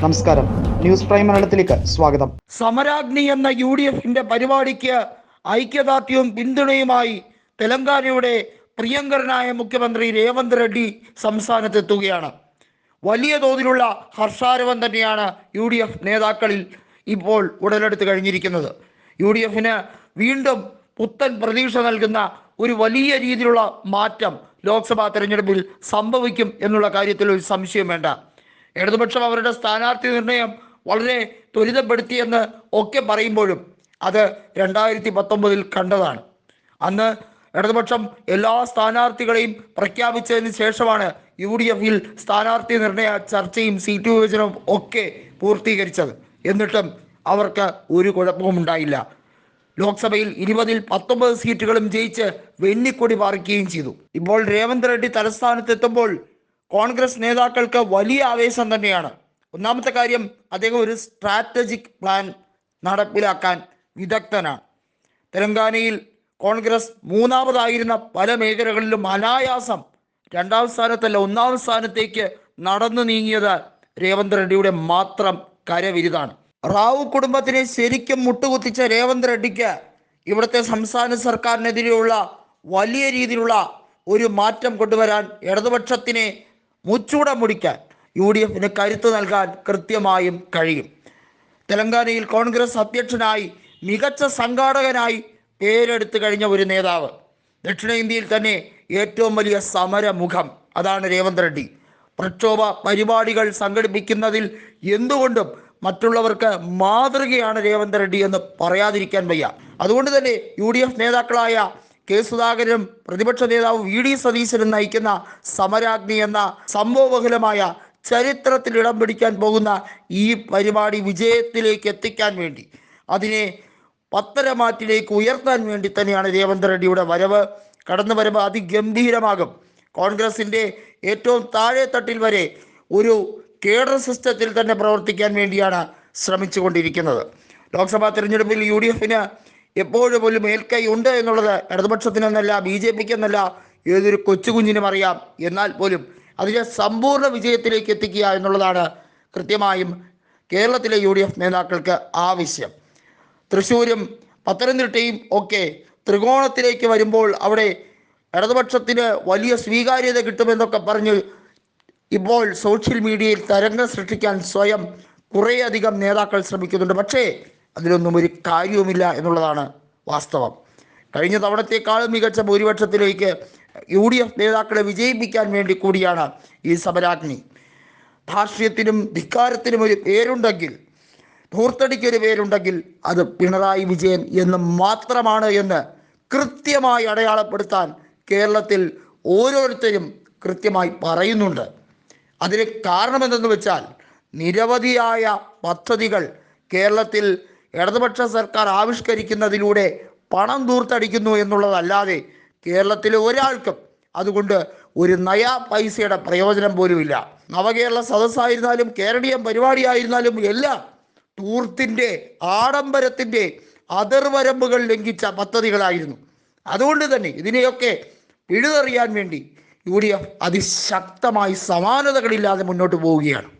നമസ്കാരം. News prime മലയാളത്തിലേക്ക് സ്വാഗതം. സമരാഗ്നി എന്ന യു ഡി എഫിന്റെ പരിപാടിക്ക് ഐക്യദാർഢ്യവും പിന്തുണയുമായി തെലങ്കാനയുടെ പ്രിയങ്കരനായ മുഖ്യമന്ത്രി രേവന്ത് റെഡ്ഡി സംസ്ഥാനത്തെത്തുകയാണ്. വലിയ തോതിലുള്ള ഹർഷാരവം തന്നെയാണ് യു ഡി എഫ് നേതാക്കളിൽ ഇപ്പോൾ ഉടലെടുത്ത് കഴിഞ്ഞിരിക്കുന്നത്. യു ഡി എഫിന് വീണ്ടും പുത്തൻ പ്രതീക്ഷ നൽകുന്ന ഒരു വലിയ രീതിയിലുള്ള മാറ്റം ലോക്സഭാ തെരഞ്ഞെടുപ്പിൽ സംഭവിക്കും എന്നുള്ള കാര്യത്തിൽ ഒരു സംശയം വേണ്ട. ഇടതുപക്ഷം അവരുടെ സ്ഥാനാർത്ഥി നിർണയം വളരെ ത്വരിതപ്പെടുത്തിയെന്ന് ഒക്കെ പറയുമ്പോഴും അത് രണ്ടായിരത്തി പത്തൊമ്പതിൽ കണ്ടതാണ്. അന്ന് ഇടതുപക്ഷം എല്ലാ സ്ഥാനാർത്ഥികളെയും പ്രഖ്യാപിച്ചതിന് ശേഷമാണ് യു ഡി എഫിൽ സ്ഥാനാർത്ഥി നിർണയ ചർച്ചയും സീറ്റ് വിഭജനവും ഒക്കെ പൂർത്തീകരിച്ചത്. എന്നിട്ടും അവർക്ക് ഒരു കുഴപ്പവും ഉണ്ടായില്ല. ലോക്സഭയിൽ ഇരുപതിൽ പത്തൊമ്പത് സീറ്റുകളും ജയിച്ച് വെന്നിക്കൊടി പാറിക്കുകയും ചെയ്തു. ഇപ്പോൾ രേവന്ത് റെഡ്ഡി തലസ്ഥാനത്തെത്തുമ്പോൾ കോൺഗ്രസ് നേതാക്കൾക്ക് വലിയ ആവേശം തന്നെയാണ്. ഒന്നാമത്തെ കാര്യം അദ്ദേഹം ഒരു സ്ട്രാറ്റജിക് പ്ലാൻ നടപ്പിലാക്കാൻ വിദഗ്ധനാണ്. തെലങ്കാനയിൽ കോൺഗ്രസ് മൂന്നാമതായിരുന്ന പല മേഖലകളിലും അനായാസം രണ്ടാം സ്ഥാനത്തല്ല ഒന്നാം സ്ഥാനത്തേക്ക് നടന്നു നീങ്ങിയത് രേവന്ത് റെഡ്ഡിയുടെ മാത്രം കരവിരുതാണ്. റാവു കുടുംബത്തിനെ ശരിക്കും മുട്ടുകുത്തിച്ച രേവന്ത് റെഡ്ഡിക്ക് ഇവിടുത്തെ സംസ്ഥാന സർക്കാരിനെതിരെയുള്ള വലിയ രീതിയിലുള്ള ഒരു മാറ്റം കൊണ്ടുവരാൻ ഇടതുപക്ഷത്തിനെ മുച്ചൂട മുടിക്കാൻ യു ഡി എഫിന് കരുത്ത് നൽകാൻ കൃത്യമായും കഴിയും. തെലങ്കാനയിൽ കോൺഗ്രസ് അധ്യക്ഷനായി മികച്ച സംഘാടകനായി പേരെടുത്തു കഴിഞ്ഞ ഒരു നേതാവ്. ദക്ഷിണേന്ത്യയിൽ തന്നെ ഏറ്റവും വലിയ സമരമുഖം അതാണ് രേവന്ത് റെഡ്ഡി. പ്രക്ഷോഭ പരിപാടികൾ സംഘടിപ്പിക്കുന്നതിൽ എന്തുകൊണ്ടും മറ്റുള്ളവർക്ക് മാതൃകയാണ് രേവന്ത് റെഡ്ഡി എന്ന് പറയാതിരിക്കാൻ വയ്യ. അതുകൊണ്ട് തന്നെ യു നേതാക്കളായ കെ സുധാകരനും പ്രതിപക്ഷ നേതാവ് വി ഡി സതീശനും നയിക്കുന്ന സമരാഗ്നി എന്ന സംഭവബഹുലമായ ചരിത്രത്തിൽ ഇടം പിടിക്കാൻ പോകുന്ന ഈ പരിപാടി വിജയത്തിലേക്ക് എത്തിക്കാൻ വേണ്ടി അതിനെ പത്തരമാറ്റിലേക്ക് ഉയർത്താൻ വേണ്ടി തന്നെയാണ് രേവന്ത് റെഡ്ഡിയുടെ വരവ്. കടന്നു വരവ് അതിഗംഭീരമാകും. കോൺഗ്രസിന്റെ ഏറ്റവും താഴെ തട്ടിൽ വരെ ഒരു കേഡർ സിസ്റ്റത്തിൽ തന്നെ പ്രവർത്തിക്കാൻ വേണ്ടിയാണ് ശ്രമിച്ചുകൊണ്ടിരിക്കുന്നത്. ലോക്സഭാ തെരഞ്ഞെടുപ്പിൽ യു ഡി എഫിന് എപ്പോഴും ഒരു മേൽക്കൈ ഉണ്ട് എന്നുള്ളത് ഇടതുപക്ഷത്തിനെന്നല്ല ബി ജെ പിക്ക് എന്നല്ല ഏതൊരു കൊച്ചുകുഞ്ഞിനും അറിയാം. എന്നാൽ പോലും അതിനെ സമ്പൂർണ വിജയത്തിലേക്ക് എത്തിക്കുക എന്നുള്ളതാണ് കൃത്യമായും കേരളത്തിലെ യു ഡി എഫ് നേതാക്കൾക്ക് ആവശ്യം. തൃശ്ശൂരും പത്തനംതിട്ടയും ഒക്കെ ത്രികോണത്തിലേക്ക് വരുമ്പോൾ അവിടെ ഇടതുപക്ഷത്തിന് വലിയ സ്വീകാര്യത കിട്ടുമെന്നൊക്കെ പറഞ്ഞ് ഇപ്പോൾ സോഷ്യൽ മീഡിയയിൽ തരംഗം സൃഷ്ടിക്കാൻ സ്വയം കുറേയധികം നേതാക്കൾ ശ്രമിക്കുന്നുണ്ട്. പക്ഷേ അതിലൊന്നും ഒരു കാര്യവുമില്ല എന്നുള്ളതാണ് വാസ്തവം. കഴിഞ്ഞ തവണത്തേക്കാളും മികച്ച ഭൂരിപക്ഷത്തിലേക്ക് യു ഡി എഫ് നേതാക്കളെ വിജയിപ്പിക്കാൻ വേണ്ടി കൂടിയാണ് ഈ സമരാഗ്നി ധാർഷ്ട്യത്തിനും ധിക്കാരത്തിനും ഒരു പേരുണ്ടെങ്കിൽ ധൂർത്തടിക്കൊരു പേരുണ്ടെങ്കിൽ അത് പിണറായി വിജയൻ എന്ന് മാത്രമാണ് എന്ന് കൃത്യമായി അടയാളപ്പെടുത്താൻ കേരളത്തിൽ ഓരോരുത്തരും കൃത്യമായി പറയുന്നുണ്ട്. അതിന് കാരണമെന്തെന്ന് വെച്ചാൽ നിരവധിയായ പദ്ധതികൾ കേരളത്തിൽ ഇടതുപക്ഷ സർക്കാർ ആവിഷ്കരിക്കുന്നതിലൂടെ പണം ദൂർത്തടിക്കുന്നു എന്നുള്ളതല്ലാതെ കേരളത്തിലെ ഒരാൾക്കും അതുകൊണ്ട് ഒരു നയാ പൈസയുടെ പ്രയോജനം പോലുമില്ല. നവകേരള സദസ്സായിരുന്നാലും കേരളീയം പരിപാടിയായിരുന്നാലും എല്ലാം തൂർത്തിന്റെ ആഡംബരത്തിന്റെ അതിർവരമ്പുകൾ ലംഘിച്ച പദ്ധതികളായിരുന്നു. അതുകൊണ്ട് തന്നെ ഇതിനെയൊക്കെ പിഴുതെറിയാൻ വേണ്ടി യു ഡി എഫ് അതിശക്തമായി സമാനതകളില്ലാതെ മുന്നോട്ട് പോവുകയാണ്.